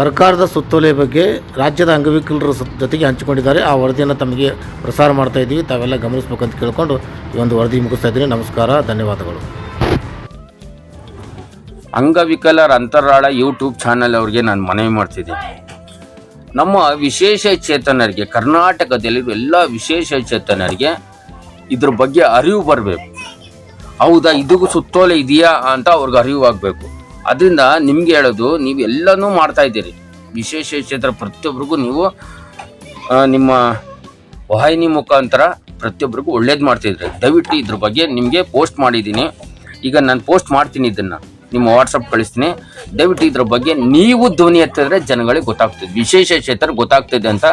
ಸರ್ಕಾರದ ಸುತ್ತೋಲೆ ಬಗ್ಗೆ ರಾಜ್ಯದ ಅಂಗವಿಕಲರ ಜೊತೆಗೆ ಹಂಚಿಕೊಂಡಿದ್ದಾರೆ. ಆ ವರದಿಯನ್ನು ತಮಗೆ ಪ್ರಸಾರ ಮಾಡ್ತಾ ಇದ್ದೀವಿ. ತಾವೆಲ್ಲ ಗಮನಿಸ್ಬೇಕಂತ ಕೇಳಿಕೊಂಡು ಈ ಒಂದು ವರದಿ ಮುಗಿಸ್ತಾ ಇದ್ದೀನಿ. ನಮಸ್ಕಾರ, ಧನ್ಯವಾದಗಳು. ಅಂಗವಿಕಲರ ಅಂತರಾಳ ಯೂಟ್ಯೂಬ್ ಚಾನಲ್ ಅವ್ರಿಗೆ ನಾನು ಮನವಿ ಮಾಡ್ತಿದ್ದೀನಿ. ನಮ್ಮ ವಿಶೇಷ ಚೇತನರಿಗೆ ಕರ್ನಾಟಕದಲ್ಲಿರುವ ಎಲ್ಲ ವಿಶೇಷ ಚೇತನರಿಗೆ ಇದ್ರ ಬಗ್ಗೆ ಅರಿವು ಬರಬೇಕು. ಹೌದಾ? ಇದಕ್ಕೂ ಸುತ್ತೋಲೆ ಇದೆಯಾ ಅಂತ ಅವ್ರಿಗೆ ಅರಿವು ಆಗಬೇಕು ಅದರಿಂದ ನಿಮ್ಗೆ ಹೇಳೋದು, ನೀವು ಎಲ್ಲನೂ ಮಾಡ್ತಾ ಇದ್ದೀರಿ. ವಿಶೇಷ ಕ್ಷೇತ್ರ ಪ್ರತಿಯೊಬ್ಬರಿಗೂ ನೀವು ನಿಮ್ಮ ವಾಹಿನಿ ಮುಖಾಂತರ ಪ್ರತಿಯೊಬ್ಬರಿಗೂ ಒಳ್ಳೇದು ಮಾಡ್ತಿದ್ರಿ. ದಯವಿಟ್ಟು ಇದ್ರ ಬಗ್ಗೆ ನಿಮಗೆ ಪೋಸ್ಟ್ ಮಾಡಿದ್ದೀನಿ. ಈಗ ನಾನು ಪೋಸ್ಟ್ ಮಾಡ್ತೀನಿ ಇದನ್ನು. ನಿಮ್ಮ ವಾಟ್ಸಪ್ ಕಳಿಸ್ತೀನಿ. ದಯವಿಟ್ಟು ಇದ್ರ ಬಗ್ಗೆ ನೀವು ಧ್ವನಿ ಎತ್ತಿದ್ರೆ ಜನಗಳಿಗೆ ಗೊತ್ತಾಗ್ತದೆ. ವಿಶೇಷ ಕ್ಷೇತ್ರ ಗೊತ್ತಾಗ್ತದೆ ಅಂತ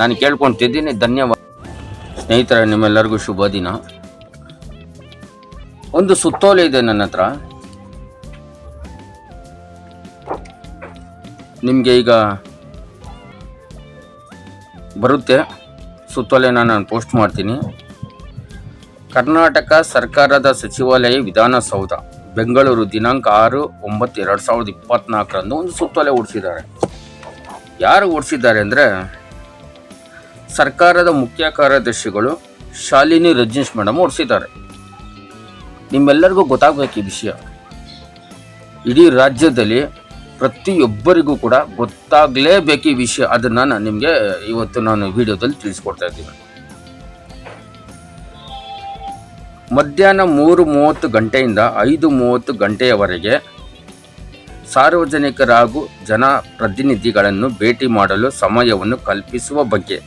ನಾನು ಕೇಳ್ಕೊತಿದ್ದೀನಿ. ಧನ್ಯವಾದ. ಸ್ನೇಹಿತರೆ, ನಿಮ್ಮೆಲ್ಲರಿಗೂ ಶುಭ ದಿನ. ಒಂದು ಸುತ್ತೋಲೆ ಇದೆ ನನ್ನ ಹತ್ರ. ನಿಮಗೆ ಈಗ ಬರುತ್ತೆ. ಸುತ್ತಲೇ ನಾನು ಪೋಸ್ಟ್ ಮಾಡ್ತೀನಿ. ಕರ್ನಾಟಕ ಸರ್ಕಾರದ ಸಚಿವಾಲಯ ವಿಧಾನಸೌಧ, ಬೆಂಗಳೂರು ದಿನಾಂಕ ಆರು ಒಂಬತ್ತು ಎರಡು ಸಾವಿರದ ಇಪ್ಪತ್ನಾಲ್ಕರಂದು ಒಂದು ಸುತ್ತೋಲೆ ಓಡಿಸಿದ್ದಾರೆ. ಯಾರು ಓಡಿಸಿದ್ದಾರೆ ಅಂದರೆ, ಸರ್ಕಾರದ ಮುಖ್ಯ ಕಾರ್ಯದರ್ಶಿಗಳು ಶಾಲಿನಿ ರಜನೀಶ್ ಮೇಡಮ್ ಓಡಿಸಿದ್ದಾರೆ. ನಿಮ್ಮೆಲ್ಲರಿಗೂ ಗೊತ್ತಾಗಬೇಕು ಈ ವಿಷಯ. ಇಡೀ ರಾಜ್ಯದಲ್ಲಿ ಪ್ರತಿಯೊಬ್ಬರಿಗೂ ಕೂಡ ಗೊತ್ತಾಗಲೇಬೇಕು ಈ ವಿಷಯ. ಅದನ್ನು ನಾನು ನಿಮಗೆ ಇವತ್ತು ನಾನು ವಿಡಿಯೋದಲ್ಲಿ ತಿಳಿಸ್ಕೊಡ್ತಾ ಇದ್ದೀನಿ. ಮಧ್ಯಾಹ್ನ ಮೂರು ಮೂವತ್ತು ಗಂಟೆಯಿಂದ ಐದು ಮೂವತ್ತು ಗಂಟೆಯವರೆಗೆ ಸಾರ್ವಜನಿಕರ ಹಾಗೂ ಜನಪ್ರತಿನಿಧಿಗಳನ್ನು ಭೇಟಿ ಮಾಡಲು ಸಮಯವನ್ನು ಕಲ್ಪಿಸುವ ಬಗ್ಗೆ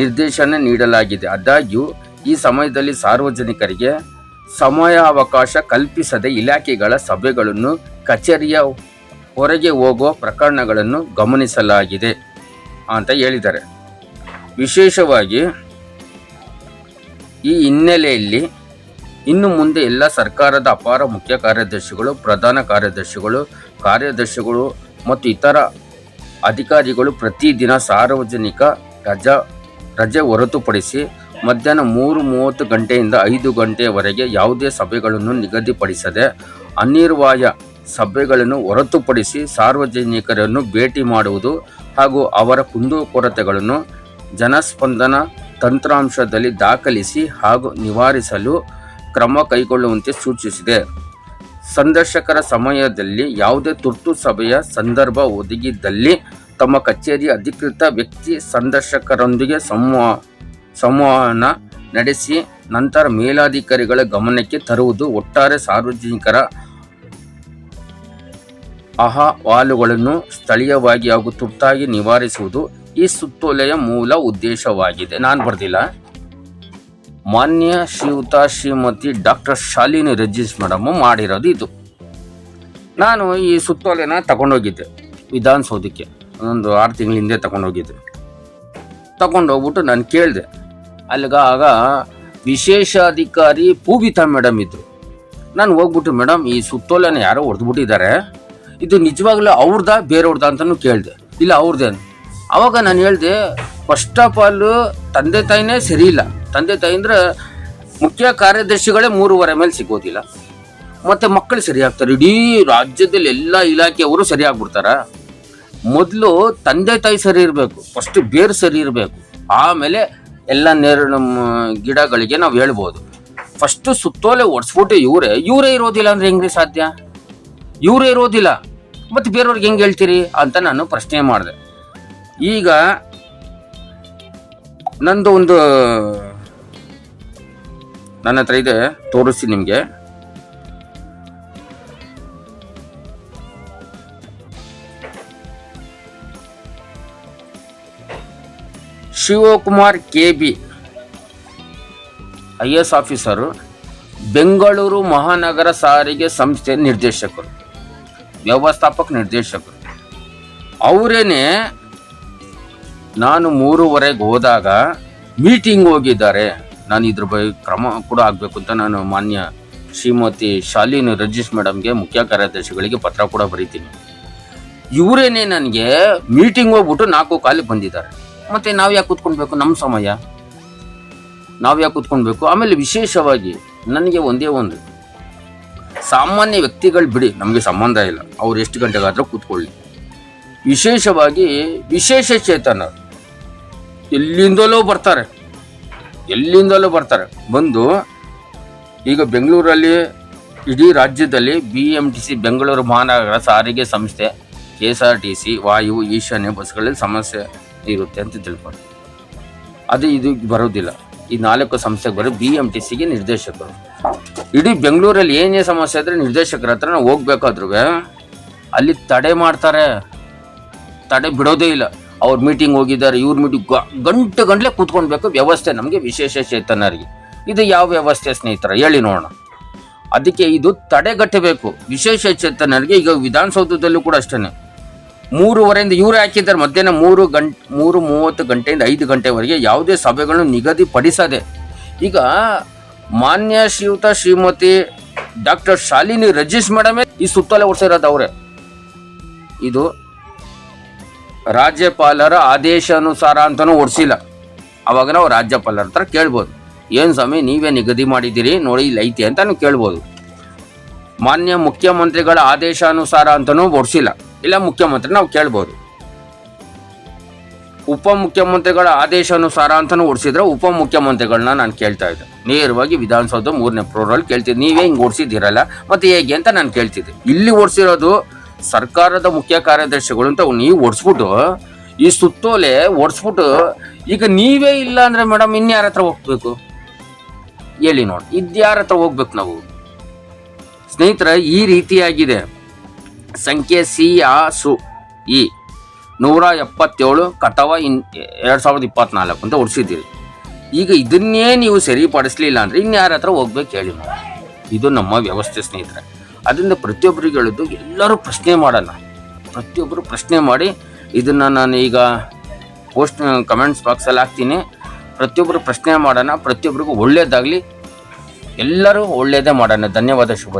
ನಿರ್ದೇಶನ ನೀಡಲಾಗಿದೆ. ಆದಾಗ್ಯೂ, ಈ ಸಮಯದಲ್ಲಿ ಸಾರ್ವಜನಿಕರಿಗೆ ಸಮಯಾವಕಾಶ ಕಲ್ಪಿಸದೆ ಇಲಾಖೆಗಳ ಸಭೆಗಳನ್ನು ಕಚೇರಿಯ ಹೊರಗೆ ಹೋಗುವ ಪ್ರಕರಣಗಳನ್ನು ಗಮನಿಸಲಾಗಿದೆ ಅಂತ ಹೇಳಿದ್ದಾರೆ. ವಿಶೇಷವಾಗಿ ಈ ಹಿನ್ನೆಲೆಯಲ್ಲಿ ಇನ್ನು ಮುಂದೆ ಎಲ್ಲ ಸರ್ಕಾರದ ಅಪಾರ ಮುಖ್ಯ ಕಾರ್ಯದರ್ಶಿಗಳು, ಪ್ರಧಾನ ಕಾರ್ಯದರ್ಶಿಗಳು ಕಾರ್ಯದರ್ಶಿಗಳು ಮತ್ತು ಇತರ ಅಧಿಕಾರಿಗಳು ಪ್ರತಿದಿನ ಸಾರ್ವಜನಿಕ ರಜಾ, ರಜೆ ಹೊರತುಪಡಿಸಿ ಮಧ್ಯಾಹ್ನ ಮೂರು ಮೂವತ್ತು ಗಂಟೆಯಿಂದ ಐದು ಗಂಟೆಯವರೆಗೆ ಯಾವುದೇ ಸಭೆಗಳನ್ನು ನಿಗದಿಪಡಿಸದೆ ಅನಿರ್ವಾಯ ಸಭೆಗಳನ್ನು ಹೊರತುಪಡಿಸಿ ಸಾರ್ವಜನಿಕರನ್ನು ಭೇಟಿ ಮಾಡುವುದು ಹಾಗೂ ಅವರ ಕುಂದುಕೊರತೆಗಳನ್ನು ಜನಸ್ಪಂದನ ತಂತ್ರಾಂಶದಲ್ಲಿ ದಾಖಲಿಸಿ ಹಾಗೂ ನಿವಾರಿಸಲು ಕ್ರಮ ಕೈಗೊಳ್ಳುವಂತೆ ಸೂಚಿಸಿದೆ. ಸಂದರ್ಶಕರ ಸಮಯದಲ್ಲಿ ಯಾವುದೇ ತುರ್ತು ಸಭೆಯ ಸಂದರ್ಭ ಒದಗಿದ್ದಲ್ಲಿ ತಮ್ಮ ಕಚೇರಿ ಅಧಿಕೃತ ವ್ಯಕ್ತಿ ಸಂದರ್ಶಕರೊಂದಿಗೆ ಸಂವಾ, ಸಂವಹನ ನಡೆಸಿ ನಂತರ ಮೇಲಾಧಿಕಾರಿಗಳ ಗಮನಕ್ಕೆ ತರುವುದು ಒಟ್ಟಾರೆ ಸಾರ್ವಜನಿಕರ ಅಹವಾಲುಗಳನ್ನು ಸ್ಥಳೀಯವಾಗಿ ಹಾಗೂ ತುರ್ತಾಗಿ ನಿವಾರಿಸುವುದು ಈ ಸುತ್ತೋಲೆಯ ಮೂಲ ಉದ್ದೇಶವಾಗಿದೆ. ನಾನು ಬರ್ದಿಲ್ಲ. ಮಾನ್ಯ ಶ್ರೀಯುತ ಶ್ರೀಮತಿ ಡಾಕ್ಟರ್ ಶಾಲಿನಿ ರಜೀಶ್ ಮೇಡಮ್ ಮಾಡಿರೋದು ಇದು. ನಾನು ಈ ಸುತ್ತೋಲೆನ ತಗೊಂಡೋಗಿದ್ದೆ, ವಿಧಾನಸೌಧಕ್ಕೆ. ಒಂದು ಆರು ತಿಂಗಳ ಹಿಂದೆ ತಗೊಂಡೋಗಿದ್ದೆ. ತಗೊಂಡೋಗ್ಬಿಟ್ಟು ನಾನು ಕೇಳಿದೆ. ಅಲ್ಲಿಗ ಆಗ ವಿಶೇಷಾಧಿಕಾರಿ ಪೂಬಿತಾ ಮೇಡಮ್ ಇದ್ದರು ನಾನು ಹೋಗ್ಬಿಟ್ಟು ಮೇಡಮ್ ಈ ಸುತ್ತೋಲೆನ ಯಾರೋ ಹೊಡೆದ್ಬಿಟ್ಟಿದ್ದಾರೆ ಇದು ನಿಜವಾಗ್ಲೂ ಅವ್ರದ ಬೇರೆಯವ್ರದ ಅಂತಲೂ ಕೇಳಿದೆ. ಇಲ್ಲ ಅವ್ರದ್ದೇ ಅಂತ. ಅವಾಗ ನಾನು ಹೇಳಿದೆ ಫಸ್ಟ್ ಆಫ್ ಆಲ್ ತಂದೆ ತಾಯಿನೇ ಸರಿ ಇಲ್ಲ. ತಂದೆ ತಾಯಿ ಅಂದ್ರೆ ಮುಖ್ಯ ಕಾರ್ಯದರ್ಶಿಗಳೇ ಮೂರುವರೆ ಮೇಲೆ ಸಿಗೋದಿಲ್ಲ. ಮತ್ತೆ ಮಕ್ಕಳು ಸರಿ ಆಗ್ತಾರೆ. ಇಡೀ ರಾಜ್ಯದಲ್ಲಿ ಎಲ್ಲ ಇಲಾಖೆಯವರು ಸರಿ ಆಗ್ಬಿಡ್ತಾರ. ಮೊದಲು ತಂದೆ ತಾಯಿ ಸರಿ ಇರಬೇಕು. ಫಸ್ಟ್ ಬೇರು ಸರಿ ಇರಬೇಕು. ಆಮೇಲೆ ಎಲ್ಲ ನೇರ ಗಿಡಗಳಿಗೆ ನಾವು ಹೇಳ್ಬೋದು. ಫಸ್ಟ್ ಸುತ್ತೋಲೆ ಒಡ್ಸ್ಬಿಟ್ಟು ಇವರೇ ಇವರೇ ಇರೋದಿಲ್ಲ ಅಂದ್ರೆ ಹೆಂಗ್ರಿ ಸಾಧ್ಯ? ಇವರೇ ಇರೋದಿಲ್ಲ. ಮತ್ತೆ ಬೇರೆಯವ್ರಿಗೆ ಹೆಂಗೆ ಹೇಳ್ತೀರಿ ಅಂತ ನಾನು ಪ್ರಶ್ನೆ ಮಾಡಿದೆ. ಈಗ ನಂದು ಒಂದು ನನ್ನ ಹತ್ರ ಇದೆ ತೋರಿಸಿ ನಿಮಗೆ. Shivakumar K B, I S officer, Bengaluru ಮಹಾನಗರ ಸಾರಿಗೆ ಸಂಸ್ಥೆ ನಿರ್ದೇಶಕರು. ವ್ಯವಸ್ಥಾಪಕ ನಿರ್ದೇಶಕರು. ಅವರೇನೆ ನಾನು ಮೂರುವರೆಗೆ ಹೋದಾಗ ಮೀಟಿಂಗ್ ಹೋಗಿದ್ದಾರೆ. ನಾನು ಇದ್ರ ಬಗ್ಗೆ ಕ್ರಮ ಕೂಡ ಆಗಬೇಕು ಅಂತ ನಾನು ಮಾನ್ಯ ಶ್ರೀಮತಿ ಶಾಲಿನಿ ರಜೀಶ್ ಮೇಡಮ್ಗೆ ಮುಖ್ಯ ಕಾರ್ಯದರ್ಶಿಗಳಿಗೆ ಪತ್ರ ಕೂಡ ಬರೀತೀನಿ. ಇವರೇನೇ ನನಗೆ ಮೀಟಿಂಗ್ ಹೋಗ್ಬಿಟ್ಟು ನಾಲ್ಕು ಕಾಲಿಗೆ ಬಂದಿದ್ದಾರೆ. ಮತ್ತು ನಾವು ಯಾಕೆ ಕೂತ್ಕೊಳ್ಬೇಕು ನಮ್ಮ ಸಮಯ? ನಾವು ಯಾಕೆ ಕೂತ್ಕೊಳ್ಬೇಕು? ಆಮೇಲೆ ವಿಶೇಷವಾಗಿ ನನಗೆ ಒಂದೇ ಒಂದು ಸಾಮಾನ್ಯ ವ್ಯಕ್ತಿಗಳು ಬಿಡಿ, ನಮಗೆ ಸಂಬಂಧ ಇಲ್ಲ. ಅವ್ರು ಎಷ್ಟು ಗಂಟೆಗಾದರೂ ಕೂತ್ಕೊಳ್ಳಿ. ವಿಶೇಷವಾಗಿ ವಿಶೇಷ ಚೇತನ. ಎಲ್ಲಿಂದಲೋ ಬರ್ತಾರೆ. ಎಲ್ಲಿಂದಲೋ ಬರ್ತಾರೆ. ಬಂದು ಈಗ ಬೆಂಗಳೂರಲ್ಲಿ, ಇಡೀ ರಾಜ್ಯದಲ್ಲಿ B M T C Bengaluru ಮಹಾನಗರ ಸಾರಿಗೆ ಸಂಸ್ಥೆ K S R T C ವಾಯು, ಈಶಾನ್ಯ ಬಸ್ಗಳಲ್ಲಿ ಸಮಸ್ಯೆ ಇರುತ್ತೆ ಅಂತ ತಿಳ್ಕೊಂಡು. ಅದು ಇದು ಬರೋದಿಲ್ಲ. ಈ ನಾಲ್ಕು ಸಂಸ್ಥೆಗೆ ಬರೋ ಬಿ ಎಂ ಟಿ ಸಿಗೆ ನಿರ್ದೇಶಕರು. ಇಡೀ ಬೆಂಗಳೂರಲ್ಲಿ ಏನೇ ಸಮಸ್ಯೆ ಇದ್ರೆ ನಿರ್ದೇಶಕರ ಹತ್ರ ನಾವು ಹೋಗ್ಬೇಕಾದ್ರೂ ಅಲ್ಲಿ ತಡೆ ಮಾಡ್ತಾರೆ. ತಡೆ ಬಿಡೋದೇ ಇಲ್ಲ. ಅವ್ರ ಮೀಟಿಂಗ್ ಹೋಗಿದ್ದಾರೆ, ಇವ್ರ ಮೀಟಿಂಗ್ ಗಂಟೆ ಗಂಟ್ಲೆ ಕೂತ್ಕೊಳ್ಬೇಕು ವ್ಯವಸ್ಥೆ ನಮಗೆ ವಿಶೇಷ ಚೇತನರಿಗೆ. ಇದು ಯಾವ ವ್ಯವಸ್ಥೆ ಸ್ನೇಹಿತರ? ಹೇಳಿ ನೋಡೋಣ. ಅದಕ್ಕೆ ಇದು ತಡೆಗಟ್ಟಬೇಕು ವಿಶೇಷ ಚೇತನರಿಗೆ ಈಗ ವಿಧಾನಸೌಧದಲ್ಲೂ ಕೂಡ ಅಷ್ಟೇ ಮೂರುವರೆಯಿಂದ ಇವರು ಹಾಕಿದ್ದಾರೆ. ಮಧ್ಯಾಹ್ನ ಮೂರು ಗಂಟೆ ಮೂರು ಮೂವತ್ತು ಗಂಟೆಯಿಂದ ಐದು ಗಂಟೆವರೆಗೆ ಯಾವುದೇ ಸಭೆಗಳನ್ನು ನಿಗದಿಪಡಿಸದೆ. ಈಗ ಮಾನ್ಯ ಶ್ರೀಯುತ ಶ್ರೀಮತಿ ಡಾಕ್ಟರ್ ಶಾಲಿನಿ ರಜೀಶ್ ಮೇಡಮೇ ಈ ಸುತ್ತಲೇ ಓಡಿಸಿರೋದು ಅವರೇ. ಇದು ರಾಜ್ಯಪಾಲರ ಆದೇಶಾನುಸಾರ ಅಂತಲೂ ಓಡಿಸಿಲ್ಲ. ಅವಾಗ ನಾವು ರಾಜ್ಯಪಾಲರ ಹತ್ರ ಕೇಳ್ಬೋದು. ಏನು ಸ್ವಾಮಿ, ನೀವೇ ನಿಗದಿ ಮಾಡಿದ್ದೀರಿ, ನೋಡಿ ಇಲ್ಲಿ ಐತಿ ಅಂತ ಕೇಳ್ಬೋದು. ಮಾನ್ಯ ಮುಖ್ಯಮಂತ್ರಿಗಳ ಆದೇಶಾನುಸಾರ ಅಂತಲೂ ಓಡಿಸಿಲ್ಲ. ಇಲ್ಲ ಮುಖ್ಯಮಂತ್ರಿ, ನಾವು ಕೇಳ್ಬೋದು. ಉಪಮುಖ್ಯಮಂತ್ರಿಗಳ ಆದೇಶಾನುಸಾರ ಅಂತಲೂ ಓಡಿಸಿದ್ರೆ ಉಪಮುಖ್ಯಮಂತ್ರಿಗಳನ್ನ ನಾನು ಕೇಳ್ತಾ ಇದ್ದೆ. ನೇರವಾಗಿ ವಿಧಾನಸೌಧ ಮೂರನೇ ಫ್ಲೋರಲ್ಲಿ ಕೇಳ್ತಿದ್ದೆ. ನೀವೇ ಹಿಂಗೆ ಓಡಿಸಿದ್ದೀರಲ್ಲ, ಮತ್ತೆ ಹೇಗೆ ಅಂತ ನಾನು ಕೇಳ್ತಿದ್ದೆ. ಇಲ್ಲಿ ಓಡಿಸಿರೋದು ಸರ್ಕಾರದ ಮುಖ್ಯ ಕಾರ್ಯದರ್ಶಿಗಳು ಅಂತ ನೀವು ಓಡಿಸ್ಬಿಟ್ಟು, ಈ ಸುತ್ತೋಲೆ ಓಡಿಸ್ಬಿಟ್ಟು, ಈಗ ನೀವೇ ಇಲ್ಲ ಅಂದ್ರೆ ಮೇಡಮ್ ಇನ್ಯಾರ ಹತ್ರ ಹೋಗ್ಬೇಕು? ಹೇಳಿ ನೋಡಿ ಇದ್ಯಾರ ಹತ್ರ ಹೋಗ್ಬೇಕು ನಾವು? ಸ್ನೇಹಿತರ, ಈ ರೀತಿಯಾಗಿದೆ. ಸಂಖ್ಯೆ ಸಿ ಆ ಸು ಇ. ನೂರ ಎಪ್ಪತ್ತೇಳು ಕಟವ ಇನ್ ಎರಡು ಸಾವಿರದ ಇಪ್ಪತ್ನಾಲ್ಕು ಅಂತ ಹೊಡ್ಸಿದ್ದೀರಿ ಈಗ ಇದನ್ನೇ ನೀವು ಸರಿಪಡಿಸ್ಲಿಲ್ಲ ಅಂದರೆ ಇನ್ಯಾರ ಹತ್ರ ಹೋಗ್ಬೇಕು ಹೇಳಿ ನಾವು ಇದು ನಮ್ಮ ವ್ಯವಸ್ಥೆ ಸ್ನೇಹಿತರೆ. ಅದರಿಂದ ಪ್ರತಿಯೊಬ್ಬರಿಗೆ ಹೇಳಿದ್ದು ಎಲ್ಲರೂ ಪ್ರಶ್ನೆ ಮಾಡೋಣ. ಪ್ರತಿಯೊಬ್ಬರು ಪ್ರಶ್ನೆ ಮಾಡಿ ಇದನ್ನು ನಾನು ಈಗ ಪೋಸ್ಟ್, ಕಮೆಂಟ್ಸ್ ಬಾಕ್ಸಲ್ಲಿ ಹಾಕ್ತೀನಿ. ಪ್ರತಿಯೊಬ್ಬರು ಪ್ರಶ್ನೆ ಮಾಡೋಣ ಪ್ರತಿಯೊಬ್ಬರಿಗೂ ಒಳ್ಳೆಯದಾಗಲಿ ಎಲ್ಲರೂ ಒಳ್ಳೆಯದೇ ಮಾಡೋಣ. ಧನ್ಯವಾದ, ಶುಭ.